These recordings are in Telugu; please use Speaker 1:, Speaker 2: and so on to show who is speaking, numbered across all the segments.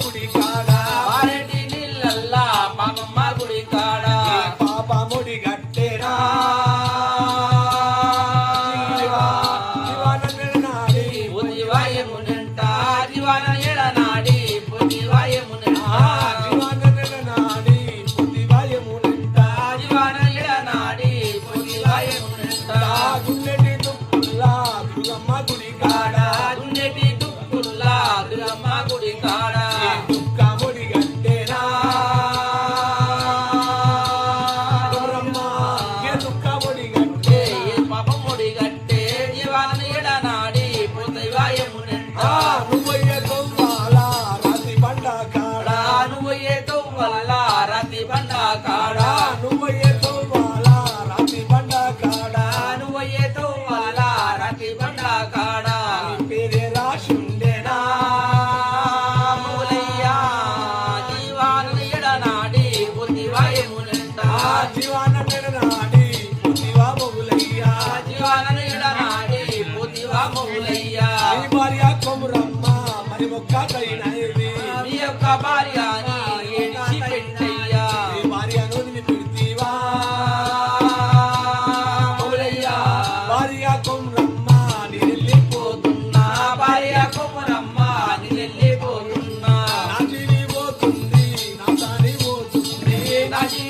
Speaker 1: గుడి కాడ?
Speaker 2: పారేటి నీళ్ళల్లా పాపమ్మ గుడి కాడ
Speaker 1: పాప ముడి గట్టెరా శివానందనాడి
Speaker 2: ఉదివాయమునంట జీవన ఎడనాడి
Speaker 1: బండ కాడ పేరే రాసుండేనా
Speaker 2: మూలయ్యా ఎడనాడి ఎడనాడి
Speaker 1: భార్య కొమురమ్మ మరి మొక్క కైనది భార్య కొమురమ్మ నీ వెళ్ళిపోతున్నా
Speaker 2: నా భార్య కుమరమ్మ నిలెళ్ళిపోతున్నా
Speaker 1: నా జీవి పోతుంది నా పోతుంది
Speaker 2: నా జీవి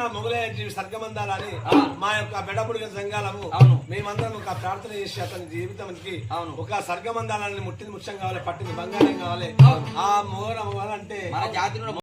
Speaker 1: మొగలయ్య జీవి సర్గమందాలని. మా యొక్క బెడపుడిన సంఘాలము
Speaker 2: అవును.
Speaker 1: మేమందరం ఒక ప్రార్థన చేసి అతని జీవితానికి
Speaker 2: అవును.
Speaker 1: ఒక సర్గమందాలని ముట్టింది ముత్యం కావాలి పట్టింది బంగారం కావాలి. ఆ మోరం అంటే